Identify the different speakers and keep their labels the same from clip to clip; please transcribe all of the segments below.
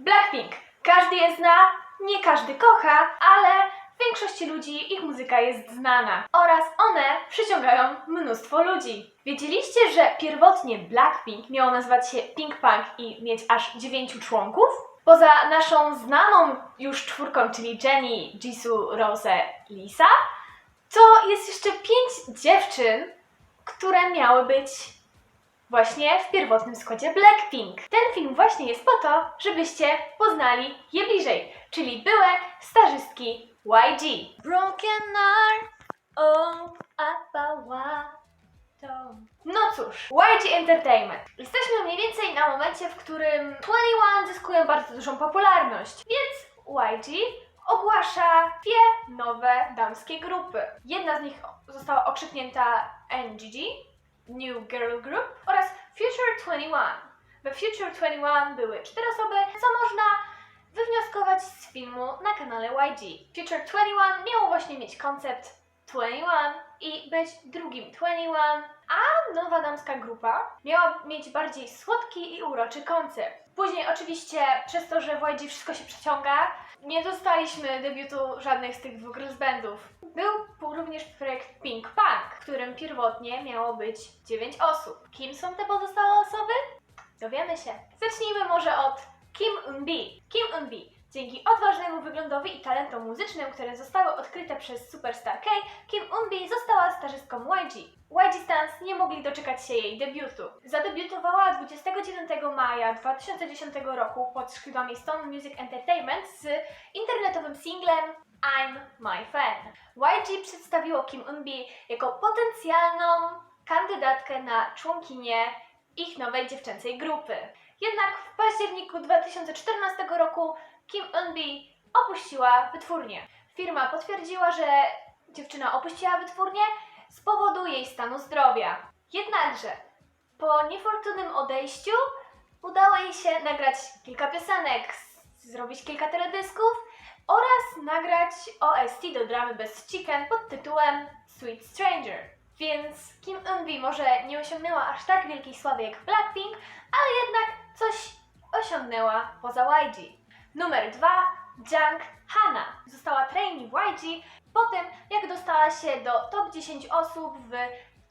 Speaker 1: Blackpink. Każdy je zna, nie każdy kocha, ale większości ludzi ich muzyka jest znana. Oraz one przyciągają mnóstwo ludzi. Wiedzieliście, że pierwotnie Blackpink miało nazywać się Pink Punk i mieć aż dziewięciu członków? Poza naszą znaną już czwórką, czyli Jennie, Jisoo, Rose, Lisa, to jest jeszcze pięć dziewczyn, które miały być właśnie w pierwotnym składzie Blackpink. Ten film właśnie jest po to, żebyście poznali je bliżej, czyli były starzystki YG. Broken heart, oh, apawato. No cóż, YG Entertainment. Jesteśmy mniej więcej na momencie, w którym 21 zyskują bardzo dużą popularność, więc YG ogłasza dwie nowe damskie grupy. Jedna z nich została okrzyknięta NGG, New Girl Group oraz Future 21. We Future 21 były cztery osoby, co można wywnioskować z filmu na kanale YG. Future 21 miało właśnie mieć koncept 21 i być drugim 21, a nowa damska grupa miała mieć bardziej słodki i uroczy koncept. Później oczywiście przez to, że w YG wszystko się przeciąga, nie dostaliśmy debiutu żadnych z tych dwóch rozbędów. Był również projekt Pink Punk, w którym pierwotnie miało być 9 osób. Kim są te pozostałe osoby? Dowiemy się. Zacznijmy może od Kim Eun-bi. Kim Eun-bi. Dzięki odważnemu wyglądowi i talentom muzycznym, które zostały odkryte przez Superstar K, Kim Eun-bi została starzystką YG. YG Stans nie mogli doczekać się jej debiutu. Zadebiutowała 29 maja 2010 roku pod skrzydłami Stone Music Entertainment z internetowym singlem I'm My Fan. YG przedstawiło Kim Eun-bi jako potencjalną kandydatkę na członkinię ich nowej dziewczęcej grupy. Jednak w październiku 2014 roku Kim Eun-bi opuściła wytwórnię. Firma potwierdziła, że dziewczyna opuściła wytwórnię z powodu jej stanu zdrowia. Jednakże po niefortunnym odejściu udało jej się nagrać kilka piosenek, zrobić kilka teledysków oraz nagrać OST do dramy Best Chicken pod tytułem Sweet Stranger. Więc Kim Eun-bi może nie osiągnęła aż tak wielkiej sławy jak Blackpink, ale jednak coś osiągnęła poza YG. Numer 2. Jung Hana. Została trainee w YG po tym, jak dostała się do top 10 osób w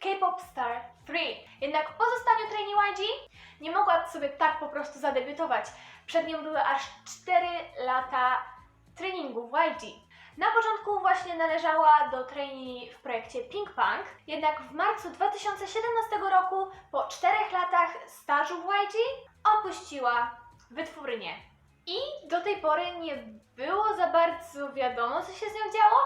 Speaker 1: K-Pop Star 3. Jednak po zostaniu trainee YG nie mogła sobie tak po prostu zadebiutować. Przed nią były aż 4 lata treningu w YG. Na początku właśnie należała do trainee w projekcie Pink Punk, jednak w marcu 2017 roku, po 4 latach stażu w YG, opuściła wytwórnię. I do tej pory nie było za bardzo wiadomo, co się z nią działo,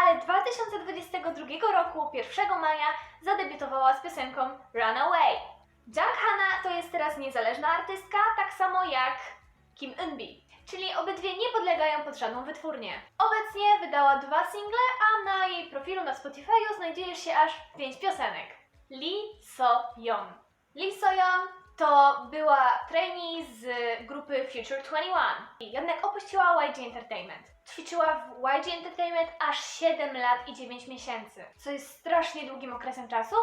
Speaker 1: ale 2022 roku, 1 maja, zadebiutowała z piosenką Runaway. Jung Hana to jest teraz niezależna artystka, tak samo jak Kim Eun-bi, czyli obydwie nie podlegają pod żadną wytwórnię. Obecnie wydała dwa single, a na jej profilu na Spotify'u znajduje się aż pięć piosenek. Lee So-yeon. Lee So-yeon to była trainee z grupy Future 21, jednak opuściła YG Entertainment. Ćwiczyła w YG Entertainment aż 7 lat i 9 miesięcy, co jest strasznie długim okresem czasu,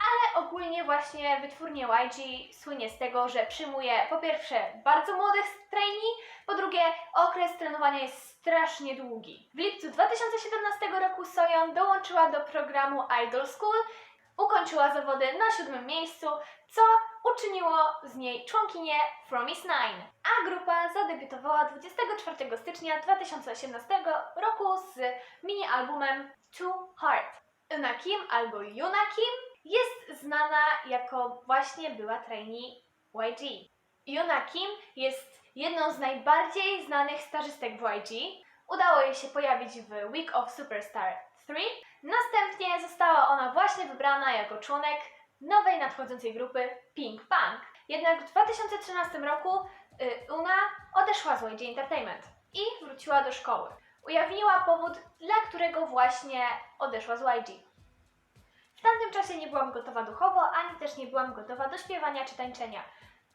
Speaker 1: ale ogólnie właśnie wytwórnie YG słynie z tego, że przyjmuje po pierwsze bardzo młodych trainee, po drugie okres trenowania jest strasznie długi. W lipcu 2017 roku Soyeon dołączyła do programu Idol School, ukończyła zawody na siódmym miejscu, co uczyniło z niej członkinię Promise Nine, a grupa zadebiutowała 24 stycznia 2018 roku z mini-albumem Two Heart. Euna Kim albo Yuna Kim jest znana jako właśnie była trainee YG. Yuna Kim jest jedną z najbardziej znanych stażystek w YG. Udało jej się pojawić w Week of Superstar 3. Następnie została ona właśnie wybrana jako członek nowej nadchodzącej grupy Pink Punk. Jednak w 2013 roku y, Una odeszła z YG Entertainment i wróciła do szkoły. Ujawniła powód, dla którego właśnie odeszła z YG. W tamtym czasie nie byłam gotowa duchowo, ani też nie byłam gotowa do śpiewania czy tańczenia.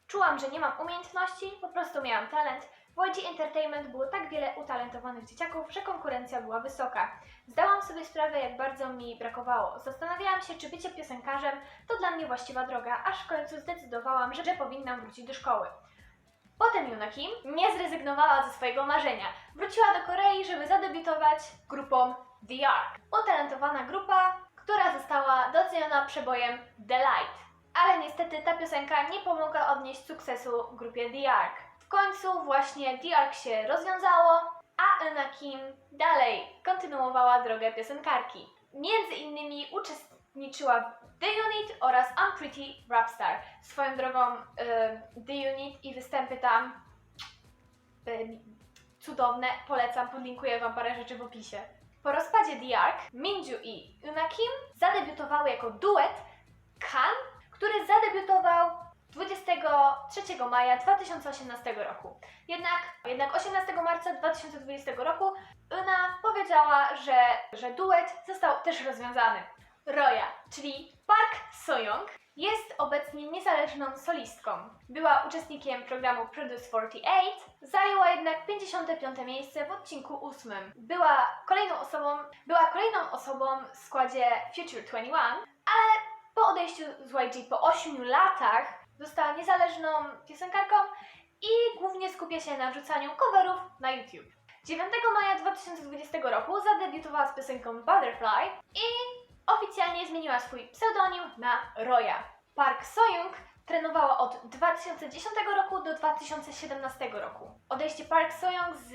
Speaker 1: Czułam, że nie mam umiejętności, po prostu miałam talent. YG Entertainment było tak wiele utalentowanych dzieciaków, że konkurencja była wysoka. Zdałam sobie sprawę, jak bardzo mi brakowało. Zastanawiałam się, czy bycie piosenkarzem to dla mnie właściwa droga, aż w końcu zdecydowałam, że, powinnam wrócić do szkoły. Potem Yuna nie zrezygnowała ze swojego marzenia. Wróciła do Korei, żeby zadebiutować grupą The Ark. Utalentowana grupa, która została doceniona przebojem The Light. Ale niestety ta piosenka nie pomogła odnieść sukcesu grupie The Ark. Końcu właśnie The Ark się rozwiązało, a Euna Kim dalej kontynuowała drogę piosenkarki. Między innymi uczestniczyła w The Unit oraz Unpretty Rapstar. Swoją drogą y, The Unit i występy tam y, cudowne, polecam, podlinkuję Wam parę rzeczy w opisie. Po rozpadzie The Ark, Minju i Euna Kim zadebiutowały jako duet Kan, który zadebiutował 23 maja 2018 roku. Jednak, jednak 18 marca 2020 roku Una powiedziała, że, że duet został też rozwiązany. Roya, czyli Park Soyoung, jest obecnie niezależną solistką. Była uczestnikiem programu Produce 48, zajęła jednak 55 miejsce w odcinku 8. Była kolejną osobą, była kolejną osobą w składzie Future 21, ale po odejściu z YG po 8 latach została niezależną piosenkarką i głównie skupia się na wrzucaniu coverów na YouTube. 9 maja 2020 roku zadebiutowała z piosenką Butterfly i oficjalnie zmieniła swój pseudonim na Roya. Park Soyoung trenowała od 2010 roku do 2017 roku. Odejście Park Soyoung z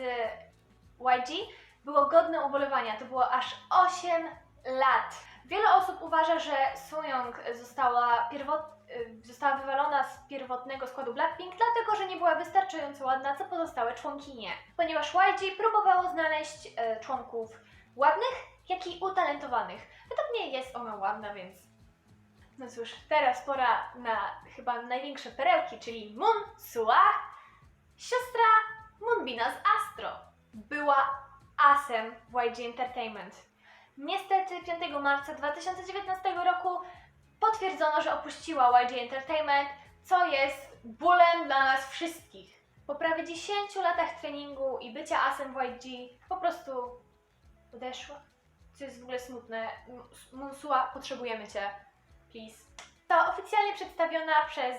Speaker 1: YG było godne ubolewania. To było aż 8 lat. Wiele osób uważa, że Soyoung została, pierwot, y, została wywalona z pierwotnego składu Blackpink, dlatego że nie była wystarczająco ładna co pozostałe członkinie. Ponieważ YG próbowało znaleźć e, członków ładnych, jak i utalentowanych. Według mnie jest ona ładna, więc no cóż, teraz pora na chyba największe perełki, czyli Moon Sua, siostra Moonbina z Astro. Była asem w YG Entertainment. Niestety 5 marca 2019 roku potwierdzono, że opuściła YG Entertainment, co jest bólem dla nas wszystkich. Po prawie 10 latach treningu i bycia asem w YG po prostu odeszła. Co jest w ogóle smutne. Monsua, potrzebujemy Cię. Please. Została oficjalnie przedstawiona przez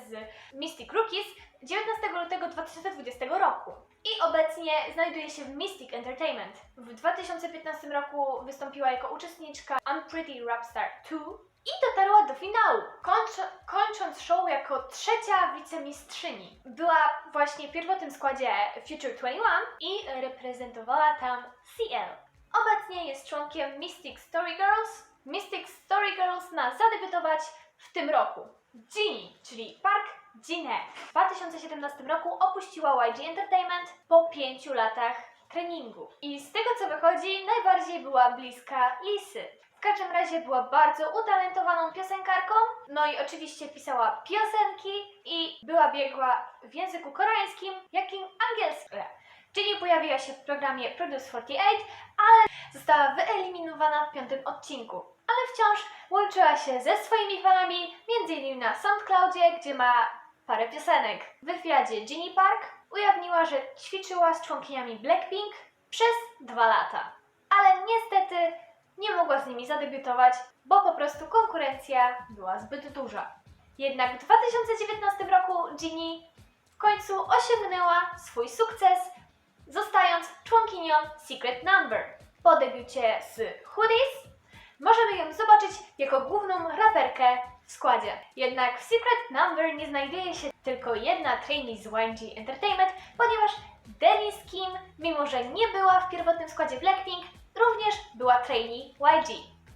Speaker 1: Mystic Rookies 19 lutego 2020 roku i obecnie znajduje się w Mystic Entertainment. W 2015 roku wystąpiła jako uczestniczka Unpretty Rapstar 2 i dotarła do finału, kończ, kończąc show jako trzecia wicemistrzyni. Była właśnie w pierwotnym składzie Future 21 i reprezentowała tam CL. Obecnie jest członkiem Mystic Story Girls. Mystic Story Girls ma zadebiutować w tym roku. Ginny, czyli Park Jin-hye, w 2017 roku opuściła YG Entertainment po 5 latach treningu. I z tego co wychodzi, najbardziej była bliska Lisy. Każdym razie była bardzo utalentowaną piosenkarką, no i oczywiście pisała piosenki i była biegła w języku koreańskim, jak i angielskim. Ginny pojawiła się w programie Produce 48, ale została wyeliminowana w piątym odcinku. Ale wciąż łączyła się ze swoimi fanami, m.in. na SoundCloudzie, gdzie ma parę piosenek. W wywiadzie Ginny Park ujawniła, że ćwiczyła z członkiniami Blackpink przez dwa lata. Ale niestety nie mogła z nimi zadebiutować, bo po prostu konkurencja była zbyt duża. Jednak w 2019 roku Ginny w końcu osiągnęła swój sukces, zostając członkinią Secret Number. Po debiucie z Hoodies możemy ją zobaczyć jako główną raperkę w składzie. Jednak w Secret Number nie znajduje się tylko jedna trainee z YG Entertainment, ponieważ Denise Kim, mimo że nie była w pierwotnym składzie Blackpink, również była trainee YG.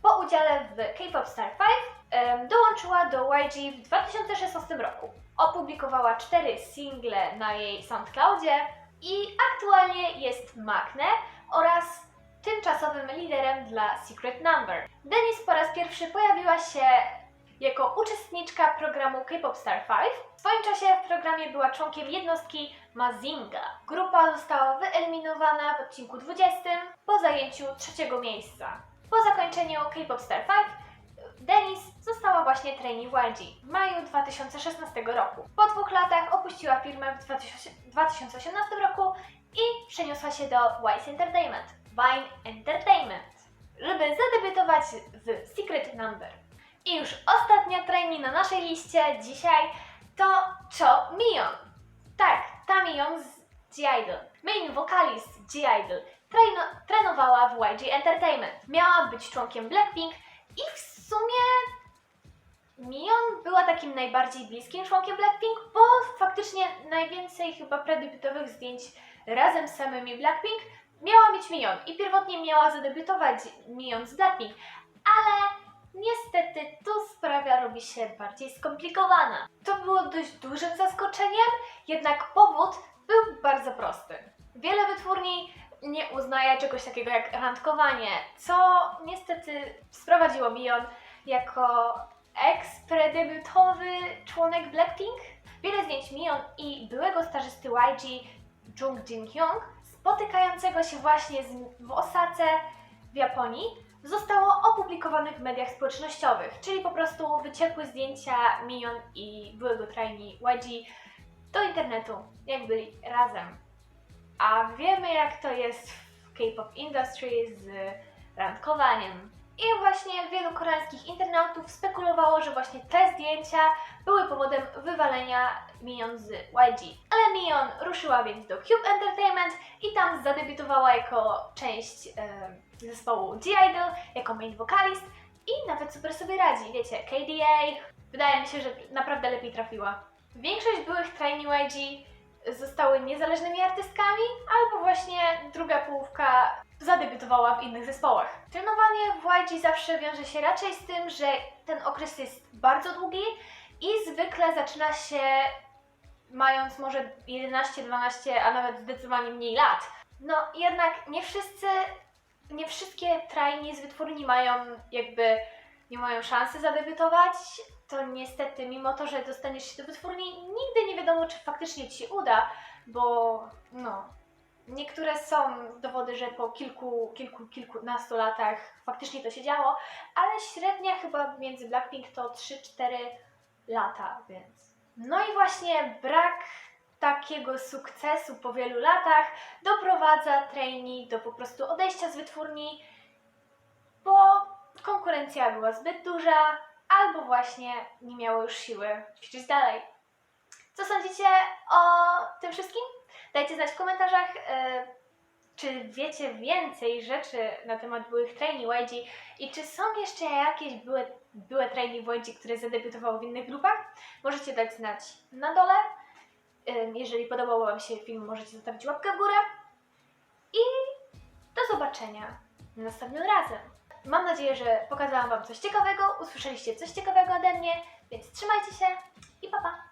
Speaker 1: Po udziale w K-Pop Star 5 em, dołączyła do YG w 2016 roku. Opublikowała cztery single na jej SoundCloudzie i aktualnie jest Makne oraz tymczasowym liderem dla Secret Number. Denise po raz pierwszy pojawiła się jako uczestniczka programu K-Pop Star 5. W swoim czasie w programie była członkiem jednostki Mazinga. Grupa została wyeliminowana w odcinku 20 po zajęciu trzeciego miejsca. Po zakończeniu K-Pop Star 5 Denise została właśnie trainee YG w maju 2016 roku. Po dwóch latach opuściła firmę w 2000 2018 roku i przeniosła się do Wise Entertainment, Vine Entertainment, żeby zadebiutować w Secret Number. I już ostatnia trainee na naszej liście dzisiaj to Cho Mion. Tak, ta Mion z G-Idol. Main vocalist G-Idol treno, trenowała w YG Entertainment. Miała być członkiem Blackpink i w sumie Mion była takim najbardziej bliskim członkiem Blackpink, bo faktycznie najwięcej chyba predebiutowych zdjęć razem z samymi Blackpink miała mieć Mion i pierwotnie miała zadebiutować Mion z Blackpink, ale niestety tu sprawa robi się bardziej skomplikowana. To było dość dużym zaskoczeniem, jednak powód był bardzo prosty. Wiele wytwórni nie uznaje czegoś takiego jak randkowanie, co niestety sprowadziło Mion jako eks-predebiutowy członek Blackpink. Wiele zdjęć Mion i byłego stażysty YG Jung Jin Hyung spotykającego się właśnie z, w Osace w Japonii zostało opublikowanych w mediach społecznościowych, czyli po prostu wyciekły zdjęcia Mion i byłego trainee YG do internetu, jak byli razem. A wiemy jak to jest w K-pop industry z randkowaniem. I właśnie wielu koreańskich internautów spekulowało, że właśnie te zdjęcia były powodem wywalenia Mion z YG. Ale Mion ruszyła więc do Cube Entertainment i tam zadebiutowała jako część e, zespołu G-Idol, jako main vocalist i nawet super sobie radzi, wiecie, KDA. Wydaje mi się, że naprawdę lepiej trafiła. Większość byłych trainee YG zostały niezależnymi artystkami, albo właśnie druga połówka zadebiutowała w innych zespołach. Trenowanie w YG zawsze wiąże się raczej z tym, że ten okres jest bardzo długi i zwykle zaczyna się mając może 11, 12, a nawet zdecydowanie mniej lat. No jednak nie wszyscy, nie wszystkie trainee z wytwórni mają jakby, nie mają szansy zadebiutować, to niestety mimo to, że dostaniesz się do wytwórni, nigdy nie wiadomo, czy faktycznie Ci się uda, bo no, niektóre są dowody, że po kilku, kilku, kilkunastu latach faktycznie to się działo, ale średnia chyba między Blackpink to 3-4 lata, więc... No i właśnie brak takiego sukcesu po wielu latach doprowadza trainee do po prostu odejścia z wytwórni, bo konkurencja była zbyt duża, albo właśnie nie miało już siły ćwiczyć dalej. Co sądzicie o tym wszystkim? Dajcie znać w komentarzach, e, czy wiecie więcej rzeczy na temat byłych trainee YG i czy są jeszcze jakieś byłe, byłe trainee YG, które zadebiutowały w innych grupach? Możecie dać znać na dole. Ym, Jeżeli podobał Wam się film, możecie zostawić łapkę w górę. I do zobaczenia następnym razem. Mam nadzieję, że pokazałam Wam coś ciekawego, usłyszeliście coś ciekawego ode mnie, więc trzymajcie się i pa pa!